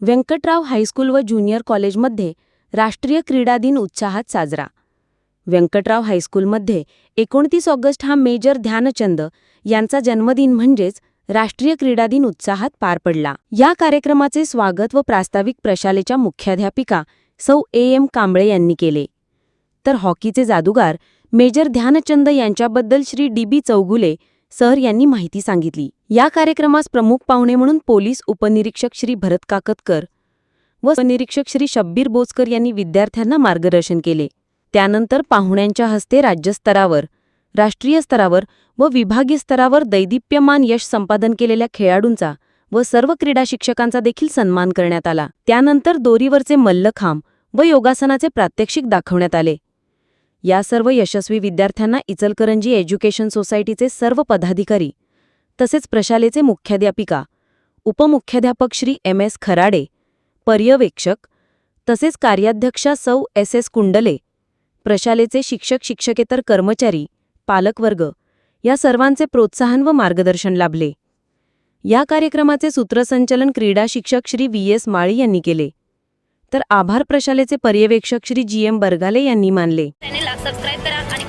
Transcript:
Vyankatrao high school व junior कॉलेजमध्ये राष्ट्रीय क्रीडा दिन उत्साहात साजरा. व्यंकटराव हायस्कूलमध्ये एकोणतीस ऑगस्ट हा मेजर ध्यानचंद यांचा जन्मदिन म्हणजेच राष्ट्रीय क्रीडा दिन उत्साहात पार पडला. या कार्यक्रमाचे स्वागत व प्रास्ताविक प्रशालेच्या मुख्याध्यापिका सौ ए एम कांबळे यांनी केले. तर हॉकीचे जादूगार मेजर ध्यानचंद यांच्याबद्दल Shri D B Chougule sir यांनी माहिती सांगितली. या कार्यक्रमास प्रमुख पाहुणे म्हणून पोलीस उपनिरीक्षक श्री भरत काकतकर व उपनिरीक्षक श्री शब्बीर बोचकर यांनी विद्यार्थ्यांना मार्गदर्शन केले. त्यानंतर पाहुण्यांच्या हस्ते राज्यस्तरावर राष्ट्रीय स्तरावर व विभागीय स्तरावर दैदिप्यमान यश संपादन केलेल्या खेळाडूंचा व सर्व क्रीडा शिक्षकांचा देखील सन्मान करण्यात आला. त्यानंतर दोरीवरचे मल्लखांब व योगासनाचे प्रात्यक्षिक दाखवण्यात आले. या सर्व यशस्वी विद्यार्थ्यांना इचलकरंजी एज्युकेशन सोसायटीचे सर्व पदाधिकारी तसेच प्रशालेचे मुख्याध्यापिका उपमुख्याध्यापक श्री एम एस खराडे पर्यवेक्षक तसेच कार्याध्यक्षा सौ एस एस कुंडले प्रशालेचे शिक्षक शिक्षकेतर कर्मचारी पालकवर्ग या सर्वांचे प्रोत्साहन व मार्गदर्शन लाभले. या कार्यक्रमाचे सूत्रसंचलन क्रीडा शिक्षक श्री व्ही एस माळी यांनी केले. तर आभार प्रशालेचे पर्यवेक्षक श्री जी एम बरगाले यांनी मानले. सबस्क्राईब करा आणि